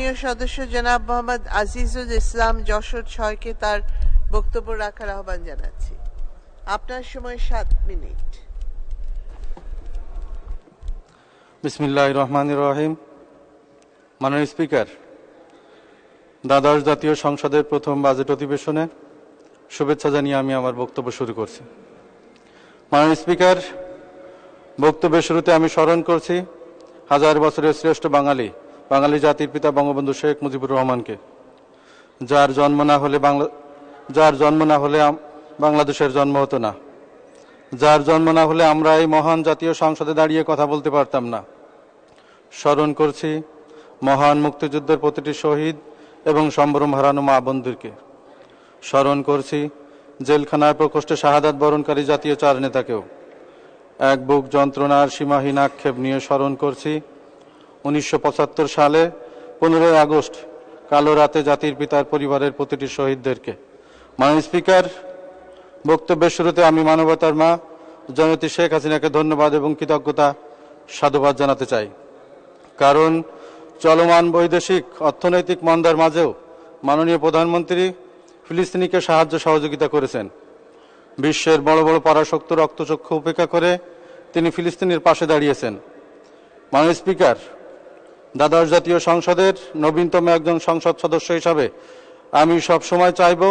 সম্মানীয় সদস্য জনাব মোহাম্মদ আজিজুল ইসলাম যশোর ছয়কে তার বক্তব্য রাখার আহ্বান জানাচ্ছি। আপনার সময় সাত মিনিট। বিসমিল্লাহ রহমান রহিম। মাননীয় স্পিকার, দ্বাদশ জাতীয় সংসদের প্রথম বাজেট অধিবেশনে শুভেচ্ছা জানিয়ে আমি আমার বক্তব্য শুরু করছি। মাননীয় স্পিকার, বক্তব্যের শুরুতে আমি স্মরণ করছি, হাজার বছরের শ্রেষ্ঠ বাঙালি বাঙালি জাতির পিতা বঙ্গবন্ধু শেখ মুজিবুর রহমানকে। যার জন্ম না হলে বাংলা যার জন্ম না হলে বাংলাদেশের জন্ম হতো না। যার জন্ম না হলে আমরা এই মহান জাতীয় সংসদে দাঁড়িয়ে কথা বলতে পারতাম না। স্মরণ করছি মহান মুক্তিযুদ্ধের প্রতিটি শহীদ এবং সম্ভ্রম হারানো মা বন্ধুকে স্মরণ করছি জেলখানার প্রকোষ্ঠে শাহাদাত বরণকারী জাতীয় চার নেতাকেও। এক বুক যন্ত্রণার সীমাহীন আক্ষেপ নিয়ে স্মরণ করছি উনিশশো পঁচাত্তর সালে পনেরোই আগস্ট কালো রাতে জাতির পিতার পরিবারের প্রতিটি শহীদদেরকে। মাননীয় স্পিকার, বক্তব্যের শুরুতে আমি মানবতার মা জনতি শেখ হাসিনাকে ধন্যবাদ এবং কৃতজ্ঞতা, সাধুবাদ জানাতে চাই। কারণ চলমান বৈদেশিক অর্থনৈতিক মন্দার মাঝেও মাননীয় প্রধানমন্ত্রী ফিলিস্তিনিকে সাহায্য সহযোগিতা করেছেন। বিশ্বের বড় বড় পরাশক্ত রক্তচক্ষু উপেক্ষা করে তিনি ফিলিস্তিনের পাশে দাঁড়িয়েছেন। মাননীয় স্পিকার দ্বাদশ জাতীয় সংসদের নবীনতম একজন সংসদ সদস্য হিসাবে আমি সবসময় চাইব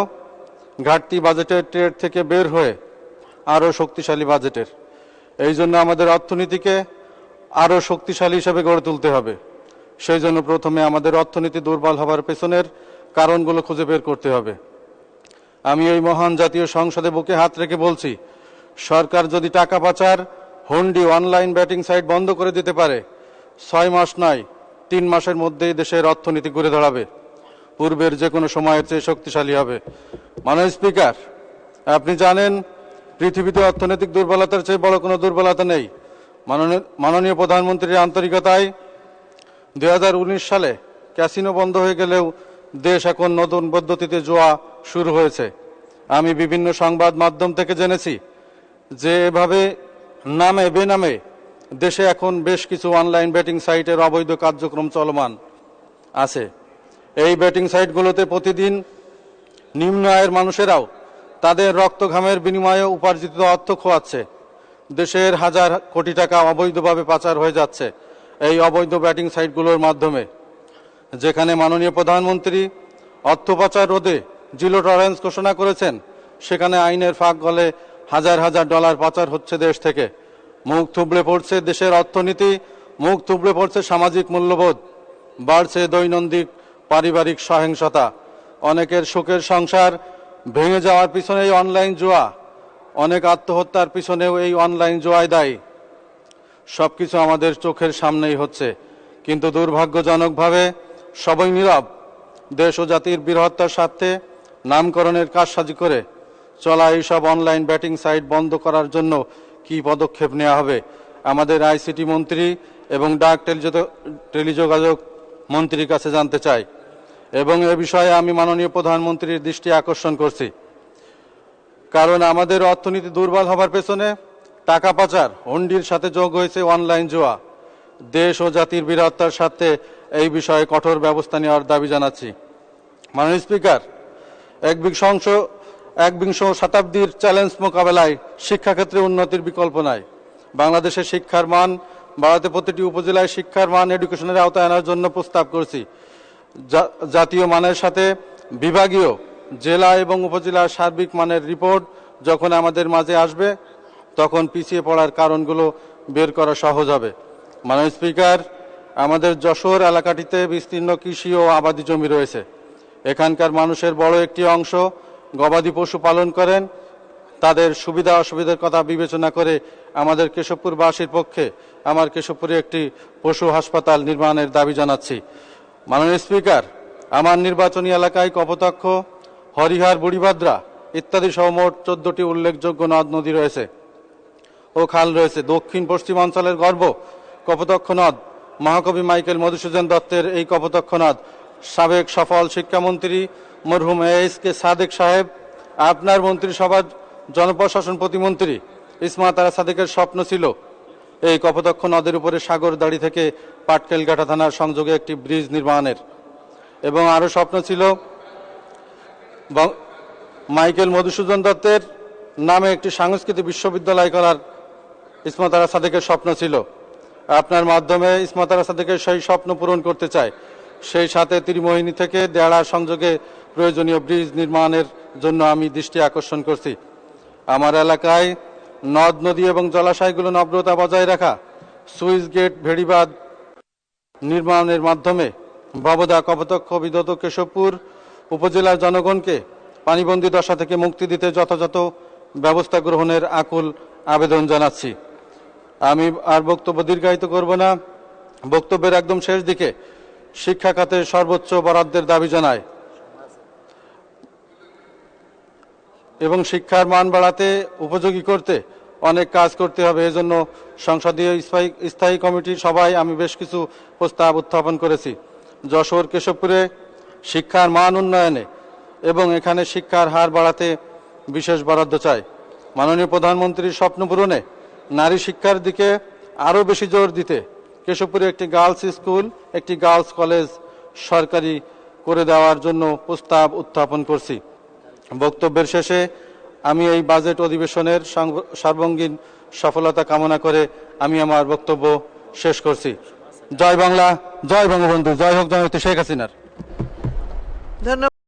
ঘাটতি বাজেটের ট্রেড থেকে বের হয়ে আরও শক্তিশালী বাজেটের। এই জন্য আমাদের অর্থনীতিকে আরও শক্তিশালী হিসেবে গড়ে তুলতে হবে। সেই জন্য প্রথমে আমাদের অর্থনীতি দুর্বল হবার পেছনের কারণগুলো খুঁজে বের করতে হবে। আমি এই মহান জাতীয় সংসদে বুকে হাত রেখে বলছি, সরকার যদি টাকা পাচার, হন্ডি অনলাইন ব্যাটিং সাইট বন্ধ করে দিতে পারে, ছয় মাস নয় তিন মাসের মধ্যেই দেশের অর্থনীতি ঘুরে দাঁড়াবে। পূর্বের যে কোনো সময়ের চেয়ে শক্তিশালী হবে। মাননীয় স্পিকার, আপনি জানেন, পৃথিবীতে অর্থনৈতিক দুর্বলতার চেয়ে বড় কোনো দুর্বলতা নেই। মাননীয় মাননীয় প্রধানমন্ত্রীর আন্তরিকতায় দু হাজার উনিশ সালে ক্যাসিনো বন্ধ হয়ে গেলেও দেশ এখন নতুন পদ্ধতিতে জোয়া শুরু হয়েছে। আমি বিভিন্ন সংবাদ মাধ্যম থেকে জেনেছি যে এভাবে নামে বেনামে দেশে এখন বেশ কিছু অনলাইন ব্যাটিং সাইটের অবৈধ কার্যক্রম চলমান আছে। এই ব্যাটিং সাইটগুলোতে প্রতিদিন নিম্ন আয়ের মানুষেরাও তাদের রক্ত ঘামের বিনিময়ে উপার্জিত অর্থ খোয়াচ্ছে। দেশের হাজার কোটি টাকা অবৈধভাবে পাচার হয়ে যাচ্ছে এই অবৈধ ব্যাটিং সাইটগুলোর মাধ্যমে। যেখানে মাননীয় প্রধানমন্ত্রী অর্থ পাচার রোধে জিরো টলারেন্স ঘোষণা করেছেন, সেখানে আইনের ফাঁক গলে হাজার হাজার ডলার পাচার হচ্ছে দেশ থেকে। মুখ থুবড়ে পড়ছে দেশের অর্থনীতি, মুখ থুবড়ে পড়ছে সামাজিক মূল্যবোধ, বাড়ছে দৈনন্দিন পারিবারিক সহিংসতা। অনেকের সুখের সংসার ভেঙে যাওয়ার পিছনে এই অনলাইন জুয়া, অনেক আত্মহত্যার পিছনেও এই অনলাইন জুয়াই দায়ী। সবকিছু আমাদের চোখের সামনেই হচ্ছে, কিন্তু দুর্ভাগ্যজনকভাবে সবই নীরব। দেশ ও জাতির বৃহত্তার স্বার্থে নামকরণের কাজসাজি করে চলা এইসব অনলাইন ব্যাটিং সাইট বন্ধ করার জন্য কি পদক্ষেপ নেওয়া হবে? আমাদের আইসিটি মন্ত্রী এবং ডাক টেলিযোগ- টেলিযোগাযোগ মন্ত্রীর কাছে জানতে চাই। এবং এ বিষয়ে আমি মাননীয় প্রধানমন্ত্রীর দৃষ্টি আকর্ষণ করছি। কারণ আমাদের অর্থনীতি দুর্বল হবার পেছনে টাকা পাচার, হন্ডির সাথে যোগ হয়েছে অনলাইন জোয়া। দেশ ও জাতির বীরত্বার সাথে এই বিষয়ে কঠোর ব্যবস্থা নেওয়ার দাবি জানাচ্ছি। মাননীয় স্পিকার, এক একবিংশ একবিংশ শতাব্দীর চ্যালেঞ্জ মোকাবেলায় শিক্ষাক্ষেত্রে উন্নতির বিকল্প নাই। বাংলাদেশের শিক্ষার মান, বাড়াতে প্রতিটি উপজেলায় শিক্ষার মান এডুকেশনের আওতায় আনার জন্য প্রস্তাব করছি। জাতীয় মানের সাথে বিভাগীয় জেলা এবং উপজেলার সার্বিক মানের রিপোর্ট যখন আমাদের মাঝে আসবে, তখন পিছিয়ে পড়ার কারণগুলো বের করা সহজ হবে। মাননীয় স্পিকার, আমাদের যশোর এলাকাটিতে বিস্তীর্ণ কৃষি ও আবাদি জমি রয়েছে। এখানকার মানুষের বড় একটি অংশ গবাদি পশু পালন করেন, তাদের সুবিধা অসুবিধার কথা বিবেচনা করে আমাদের কেশবপুরবাসীর পক্ষে আমার কেশবপুরে একটি পশু হাসপাতাল নির্মাণের দাবি জানাচ্ছি। মাননীয় স্পিকার, আমার নির্বাচনী এলাকায় কপোতাক্ষ, হরিহার বুড়িভাদ্রা ইত্যাদি সহ মোট চোদ্দটি উল্লেখযোগ্য নদ নদী রয়েছে ও খাল রয়েছে। দক্ষিণ পশ্চিমাঞ্চলের গর্ব কপোতক্ষ নদ। মহাকবি মাইকেল মধুসূদন দত্তের এই কপোতক্ষ নদ সাবেক সফল শিক্ষামন্ত্রী মরহুম এস কে সাদেক সাহেব, আপনার মন্ত্রিসভার জনপ্রশাসন প্রতিমন্ত্রী ইসমা তারা সাদেকের স্বপ্ন ছিল। এই কপোতক্ষ নদের উপরে সাগর দাড়ি থেকে পাটকেলঘাটা থানার সংযোগে একটি ব্রিজ নির্মাণের। এবং আরও স্বপ্ন ছিল মাইকেল মধুসূদন দত্তের নামে একটি সাংস্কৃতিক বিশ্ববিদ্যালয় করার ইসমত আরা সাদেকের স্বপ্ন ছিল। আপনার মাধ্যমে ইসমত আরা সাদেকের সেই স্বপ্ন পূরণ করতে চাই সেই সাথে ত্রিমোহিনী থেকে দেড়া সংযোগে প্রয়োজনীয় ব্রিজ নির্মাণের জন্য আমি দৃষ্টি আকর্ষণ করছি। আমার এলাকায় নদ, নদী এবং জলাশয়গুলো নম্রতা বজায় রাখা, সুইচ গেট ভেড়িবাদ নির্মাণের মাধ্যমে বাবদা কপতক্ষ বিদত কেশবপুর উপজেলার জনগণকে পানিবন্দী দশা থেকে মুক্তি দিতে যথাযথ ব্যবস্থা গ্রহণের আকুল আবেদন জানাচ্ছি। আমি আর বক্তব্য দীর্ঘায়িত করব না। বক্তব্যের একদম শেষ দিকে শিক্ষা খাতে সর্বোচ্চ বরাদ্দের দাবি জানায়। এবং শিক্ষার মান বাড়াতে উপযোগী করতে অনেক কাজ করতে হবে। এজন্য সংসদীয় স্থায়ী- কমিটির সভায় আমি বেশ কিছু প্রস্তাব উত্থাপন করেছি। যশোর, কেশবপুরে শিক্ষার মান উন্নয়নে এবং এখানে শিক্ষার হার বাড়াতে বিশেষ বরাদ্দ চাই। মাননীয় প্রধানমন্ত্রীর স্বপ্ন পূরণে নারী শিক্ষার দিকে আরও বেশি জোর দিতে কেশবপুরে একটি গার্লস স্কুল, একটি গার্লস কলেজ সরকারি করে দেওয়ার জন্য প্রস্তাব উত্থাপন করছি। বক্তব্যের শেষে আমি এই বাজেট অধিবেশনের সর্বাঙ্গীন সফলতা কামনা করে আমি আমার বক্তব্য শেষ করছি। জয় বাংলা, জয় বঙ্গবন্ধু, জয় হোক জয়তী শেখ হাসিনার। ধন্যবাদ।